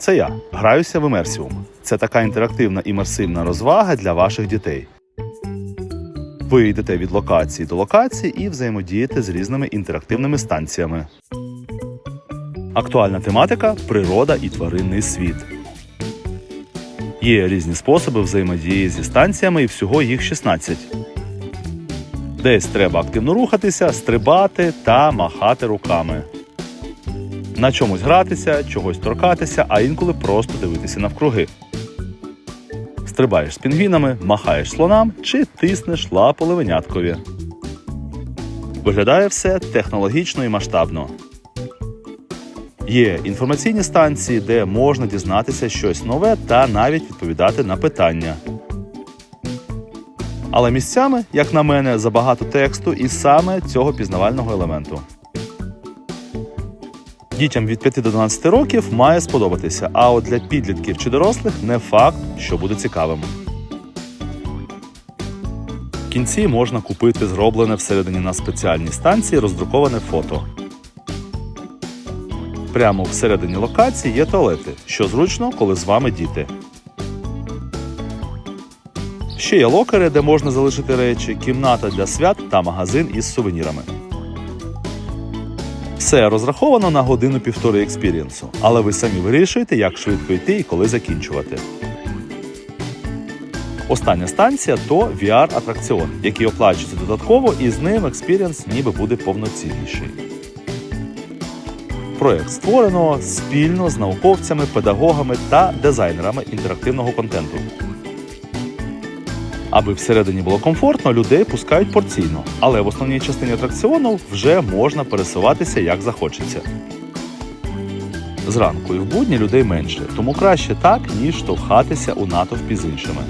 Це я граюся в Immersium. Це така інтерактивна імерсивна розвага для ваших дітей. Ви йдете від локації до локації і взаємодієте з різними інтерактивними станціями. Актуальна тематика природа і тваринний світ. Є різні способи взаємодії зі станціями, і всього їх 16. Десь треба активно рухатися, стрибати та махати руками. На чомусь гратися, чогось торкатися, а інколи просто дивитися навкруги. Стрибаєш з пінгвінами, махаєш слонам чи тиснеш лапу левеняткові. Виглядає все технологічно і масштабно. Є інформаційні станції, де можна дізнатися щось нове та навіть відповідати на питання. Але місцями, як на мене, забагато тексту і саме цього пізнавального елементу. Дітям від 5 до 12 років має сподобатися, а от для підлітків чи дорослих не факт, що буде цікавим. В кінці можна купити зроблене всередині на спеціальній станції роздруковане фото. Прямо всередині локації є туалети, що зручно, коли з вами діти. Ще є локери, де можна залишити речі, кімната для свят та магазин із сувенірами. Все розраховано на годину-півтори експірієнсу, але ви самі вирішуєте, як швидко йти і коли закінчувати. Остання станція то VR-атракціон, який оплачується додатково, і з ним експірієнс ніби буде повноцінніший. Проект створено спільно з науковцями, педагогами та дизайнерами інтерактивного контенту. Аби всередині було комфортно, людей пускають порційно, але в основній частині атракціону вже можна пересуватися як захочеться. Зранку і в будні людей менше, тому краще так, ніж штовхатися у натовпі з іншими.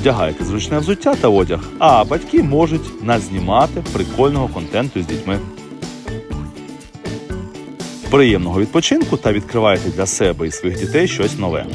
Вдягайте зручне взуття та одяг, а батьки можуть назнімати прикольного контенту з дітьми. Приємного відпочинку та відкривайте для себе і своїх дітей щось нове.